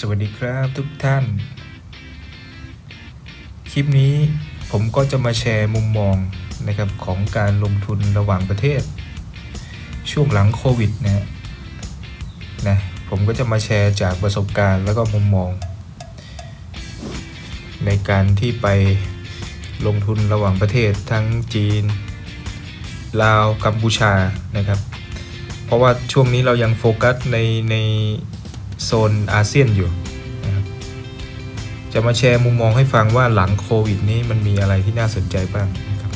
สวัสดีครับทุกท่าน คลิปนี้ผมก็จะมาแชร์มุมมองนะครับของการลงทุนระหว่างประเทศ ช่วงหลังโควิดนะฮะนะผมก็จะมาแชร์จากประสบการณ์แล้วก็มุมมอง ในการที่ไปลงทุนระหว่างประเทศทั้งจีน ลาวกัมพูชานะครับ เพราะว่าช่วงนี้เรายังโฟกัสในใน โซนอาเซียนอยู่นะครับจะมาแชร์มุมมองให้ฟังว่าหลังโควิดนี้มันมีอะไรที่น่าสนใจบ้างนะครับ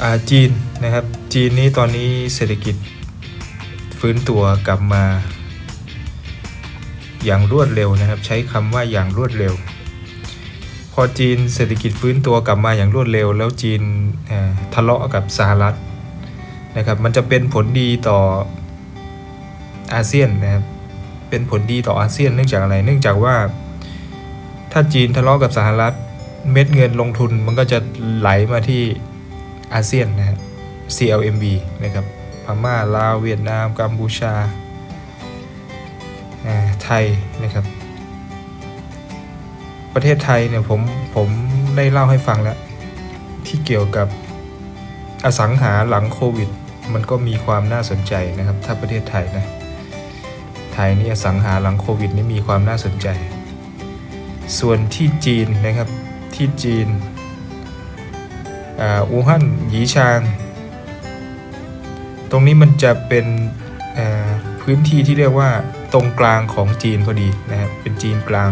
อ่าจีนนะครับ จีนนี้ตอนนี้เศรษฐกิจฟื้นตัวกลับมา อย่างรวดเร็วนะครับ ใช้คำว่าอย่างรวดเร็ว พอจีนเศรษฐกิจฟื้นตัวกลับมาอย่างรวดเร็ว แล้วจีนทะเลาะกับสหรัฐนะครับมันจะเป็นผลดีต่อ อาเซียนนะครับเป็นผลดีต่ออาเซียนเนื่องจากอะไร เนื่องจากว่า ถ้าจีนทะเลาะกับสหรัฐเม็ดเงินลงทุนมันก็จะไหลมาที่อาเซียนนะครับ CLMV นะครับพม่าลาวเวียดนามกัมพูชาไทยนะครับ ประเทศไทยเนี่ยผมผมได้เล่าให้ฟังแล้ว ที่เกี่ยวกับอสังหาหลังโควิด มันก็มีความน่าสนใจนะครับ ถ้าประเทศไทยนะ ไทยนี่อสังหาหลังโควิดนี่มีความน่าสนใจ ส่วนที่จีนนะครับที่จีนอู่ฮั่นหยีชาง ตรงนี้มันจะเป็นพื้นที่ที่เรียกว่าตรงกลางของจีนพอดีนะครับเป็นจีนกลาง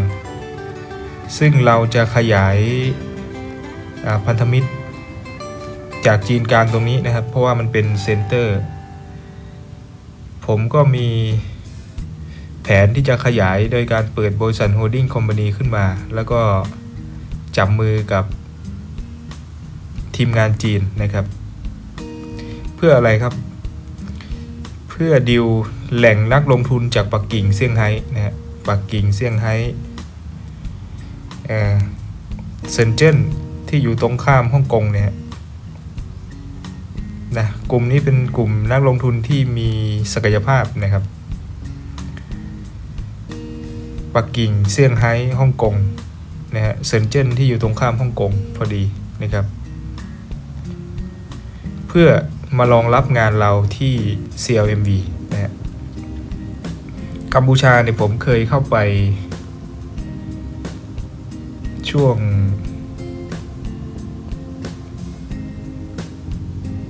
ซึ่งเราจะขยายาพันธมิตร จากจีนกลางตรงนี้นะครับ เพราะว่ามันเป็นเซ็นเตอร์ ผมก็มี ผนที่จะขยายโดยการเปิดบริษัทโฮดดิ้งคอมพานีขึ้นมา แล้วก็จับมือกับทีมงานจีนนะครับ เพื่ออะไรครับ เพื่อดิวแหล่งนักลงทุนจากปักกิ่งเซี่ยงไฮ้นะฮะปักกิ่งเซี่ยงไฮ้เออเซนเจิ้นที่อยู่ตรงข้ามฮ่องกงเนี่ยนะกลุ่มนี้เป็นกลุ่มนักลงทุนที่มีศักยภาพนะครับ ปักกิ่งเซี่ยงไฮ้ฮ่องกงนะฮะเซนเจิ้นที่อยู่ตรงข้ามฮ่องกงพอดีนะครับ เพื่อมารองรับงานเราที่ CLMV นะฮะกัมพูชาเนี่ยผมเคยเข้าไป ช่วง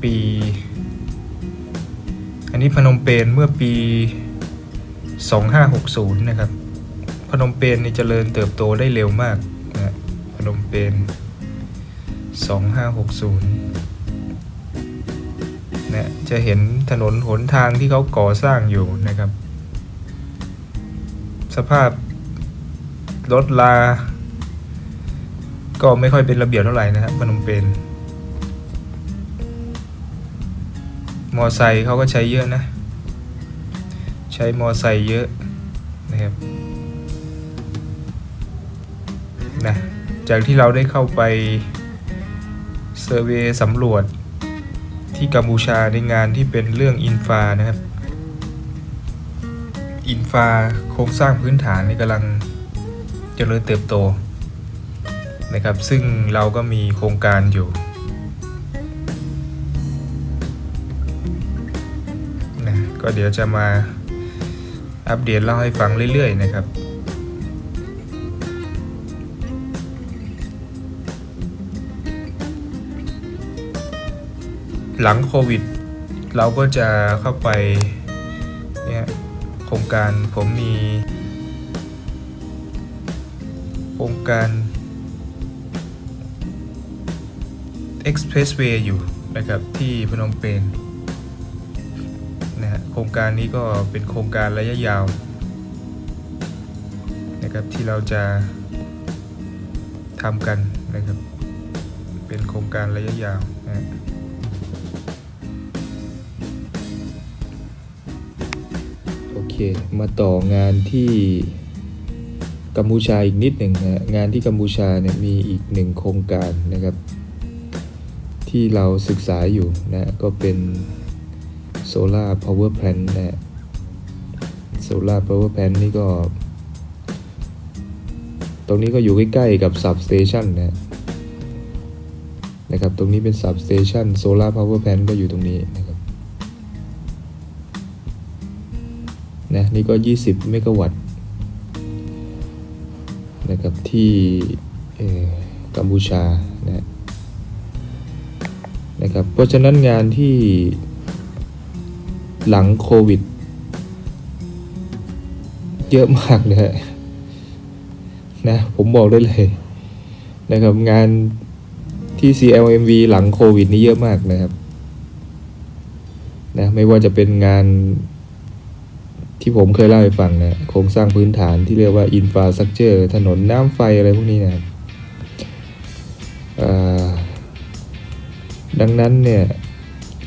ปี อันนี้พนมเปญเมื่อปี 2560 นะครับ พนมเปญนี่เจริญเติบโตได้เร็วมากนะพนมเปญ2560นะจะเห็นถนนหนทางที่เขาก่อสร้างอยู่นะครับ สภาพรถลา ก็ไม่ค่อยเป็นระเบียบเท่าไหร่นะครับพนมเปญมอไซค์เขาก็ใช้เยอะนะ ใช้มอไซค์เยอะนะครับ นะจากที่เราได้เข้าไปเซอร์เวยสำรวจที่กัมพูชาในงานที่เป็นเรื่องอินฟานะครับอินฟาโครงสร้างพื้นฐานนี่กำลังเจริญเติบโตนะครับ ซึ่งเราก็มีโครงการอยู่นะก็เดี๋ยวจะมาอัปเดตเล่าให้ฟังเรื่อย ๆ นะครับ หลังโควิด เราก็จะเข้าไปเนี่ยโครงการผมมีโครงการ Expressway อยู่นะครับที่พนมเปญนะฮะโครงการนี้ก็เป็นโครงการระยะยาวนะครับที่เราจะทำกันนะครับเป็นโครงการระยะยาว เคมาต่องานที่กัมพูชาอีกนิดหนึ่งนะฮะงานที่กัมพูชาเนี่ยมีอีกหนึ่งโครงการนะครับ ที่เราศึกษาอยู่นะก็เป็น Solar Power Plant นนะฮะ Solar Power Plant นี่ก็ ตรงนี้ก็อยู่ใกล้ๆกับ Substation นะนะครับ ตรงนี้เป็น Substation Solar Power Plant ก็อยู่ตรงนี้นะนี่ก็ 20 เมกะวัตต์นะครับที่กัมพูชานะนะครับเพราะฉะนั้นงานที่หลังโควิด เยอะมากนะนะผมบอกได้เลยนะครับงานที่ CLMV หลังโควิด นี่เยอะมากนะครับนะไม่ว่าจะเป็นงาน ที่ผมเคยเล่าให้ฟังนะโครงสร้างพื้นฐานที่เรียกว่าอินฟราส t ั c เจอร์ถนนน้ำไฟอะไรพวกนี้นะดังนั้นเนี่ย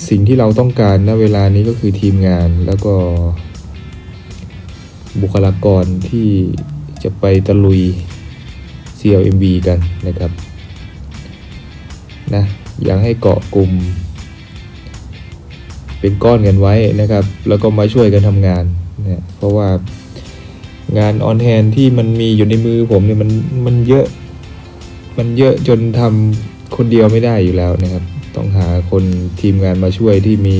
สิ่งที่เราต้องการณเวลานี้ก็คือทีมงานแล้วก็ บุคลากรที่จะไปตะลุย CLMB กันนะครับนะอยากให้เกาะกลุ่ม เป็นก้อนกันไว้นะครับ แล้วก็มาช่วยกันทำงาน นะเพราะว่างานออนแฮนที่มันมีอยู่ในมือผมเนี่ยมันมันเยอะ มันเยอะจนทำคนเดียวไม่ได้อยู่แล้วนะครับ ต้องหาคนทีมงานมาช่วยที่มี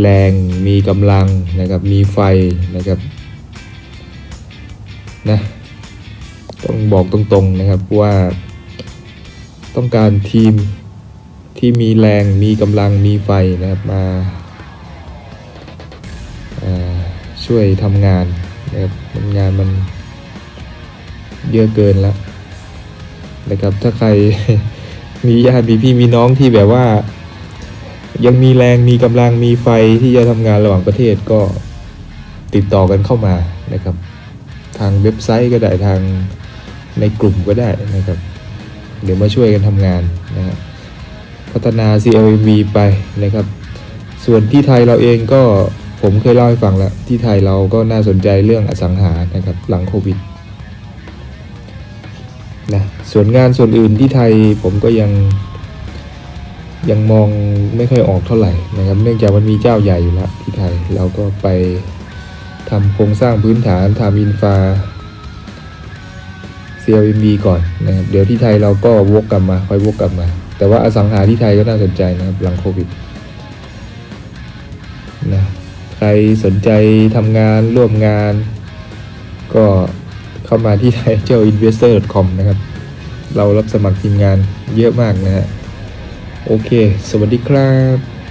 แรงมีกำลังนะครับ มีไฟนะครับนะต้องบอกตรงๆนะครับว่าต้องการทีมที่มีแรงมีกำลังมีไฟนะครับมา ช่วยทำงานนะครับงานมันเยอะเกินแล้วนะครับถ้าใครมีญาติมีพี่มีน้องที่แบบว่า ยังมีแรงมีกำลังมีไฟที่จะทำงานระหว่างประเทศก็ติดต่อกันเข้ามานะครับ ทางเว็บไซต์ก็ได้ทางในกลุ่มก็ได้นะครับ เดี๋ยวมาช่วยกันทำงานนะครับพัฒนา CLMV ไปนะครับ ส่วนที่ไทยเราเองก็ ผมเคยเล่าให้ฟังแล้ว ที่ไทยเราก็น่าสนใจเรื่องอสังหานะครับหลังโควิดนะส่วนงานส่วนอื่นที่ไทยผมก็ยังยังมองไม่ค่อยออกเท่าไหร่นะครับ เนื่องจากมันมีเจ้าใหญ่อยู่แล้วที่ไทยเราก็ไปทำโครงสร้างพื้นฐานทำอินฟา CLMV ก่อนนะครับเดี๋ยวที่ไทยเราก็วกกลับมาค่อยวกกลับมา แต่ว่าอสังหาที่ไทยก็น่าสนใจนะครับหลังโควิด รสนใจทำงานร่วมงาน ก็เข้ามาที่ไทยเจ้า investor.com นะครับ เรารับสมัครทีมงานเยอะมากนะฮะ โอเค สวัสดีครับ